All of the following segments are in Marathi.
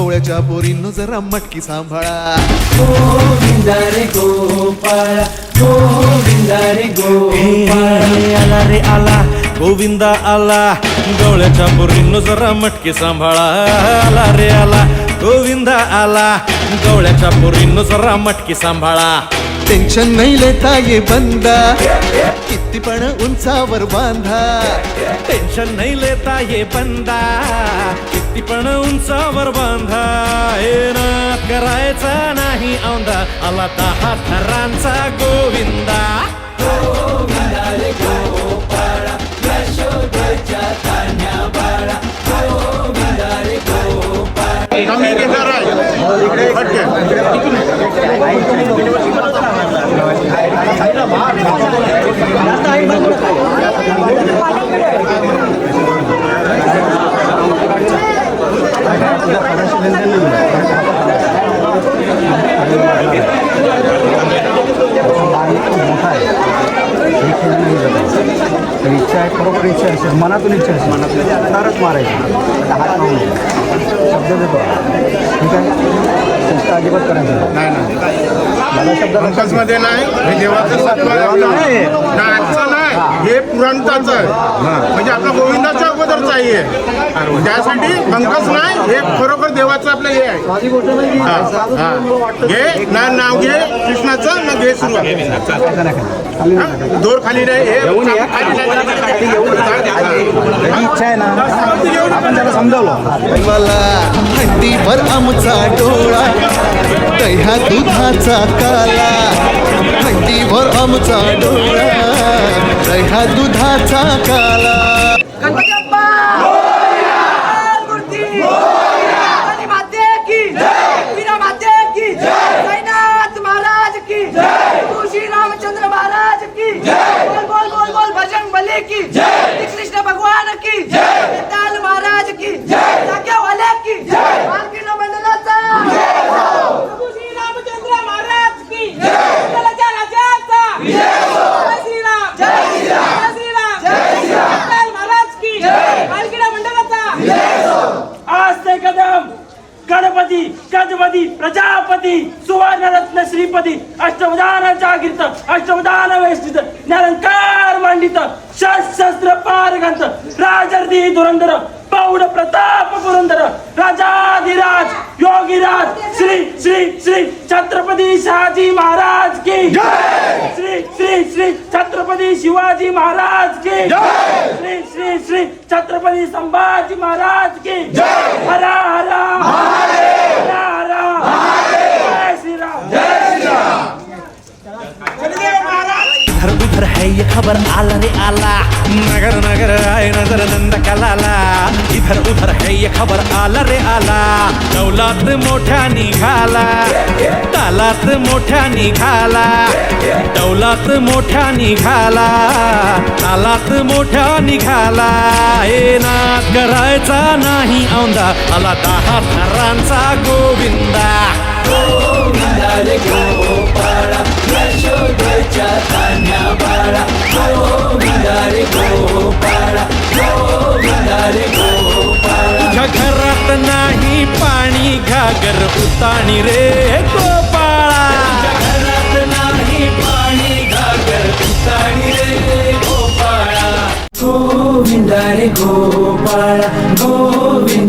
गवळ्याच्या बोरीनं जरा मटकी सांभाळा. गोविंदा रे गोपाळ आला रे आला गोविंदा आला. गवळ्याच्या बोरीनं जरा मटकी सांभाळा. आला रे आला गोविंदा आला. गवळ्याच्या बोरीनं जरा मटकी सांभाळा. टेन्शन नाही लेता ये बंदा। किती पण उंचावर बांधा। टेन्शन नाही लेता ये बंदा। किती पण उंचावर बांधा। हे ना करायचा नाही औंदा। आला दहा थरांचा गोविंदा। कमी इच्छा आहे खरोखर इच्छा असेल मनातून इच्छा असेल मनातून तरच मारायचं आता हात लावून शब्द देतो ठीक आहे चेष्टा अजिबात करायचं नाही. नाही नाही मला शब्द पंकजमध्ये नाही हे देवाचं सत्व आहे आपलं. नाही. नाही, आजचं नाही हे पुराणताचं आहे म्हणजे आपल्या गोविंदाच्या अगोदरचं आहे. त्यासाठी पंकज नाही हे खरोखर देवाचं आपलं हे आहे साधी गोष्ट नाही हा, हा. घे ना नाव घे कृष्णाचं ना घे सुरुवात ऐका नाही खाली नाही टाकायचं. दोर खाली नाही हे खाली नाही. त्याची इच्छा आहे ना आपण त्याला समजावलं. मला हंडीभर आमचा डोळा दह्या दुधाचा काला. हंडीभर आमचा डोळा दह्या दुधाचा काला. गजपती प्रजापती सुवर्ण रत्न श्रीपती अष्टवधान जागृत अष्टवधान वेष्टित निरंकार मांडित शस्त्र पारगंत राजर्दी धुरंधर पौड प्रताप पुरंदर राजाधिराज योगीराज श्री श्री श्री छत्रपती शहाजी महाराज की श्री श्री श्री छत्रपती शिवाजी महाराज की श्री श्री श्री छत्रपती संभाजी महाराज की हरा। हरा इधर उधर है ये खबर आला रे आला नगर नगर आए नजर नंद कलाला इधर उधर है ये खबर आला रे आला दौलात मोठ्या निघाला तालात मोठ्या निघाला दौलात मोठ्या निघाला तालात मोठ्या निघाला हे नाच करायचा नाही औंदा आला दहा थरांचा गोविंदा गोविंदा रे गोपाळ यशोदेच्या तान्या बाळा गोविंदा रे गोपाळ गोविंदा रे गोपाळ तुझ्या घरात नाही पाणी घागर उताणी रे गोपाळा घरात नाही पाणी घागर उताणी रे गोपाळा गोविंदा रे गोपाळ गोविंदा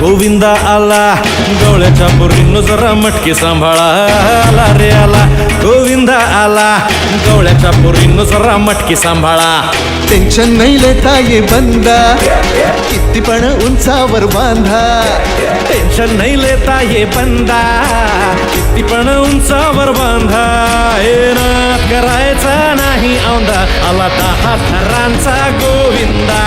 गोविंदा आला गवळ्याच्या बोरीनं जरा मटकी सांभाळा. आला रे आला गोविंद आला गवळ्याच्या पोरींनो जरा मटकी सांभाळा. टेन्शन नाही लेता ये बंदा किती पण उंचावर बांधा. टेन्शन नाही लेता ये बंदा किती पण उंचावर बांधा. हे नाद करायचा नाही औंधा आला दहा थरांचा गोविंदा.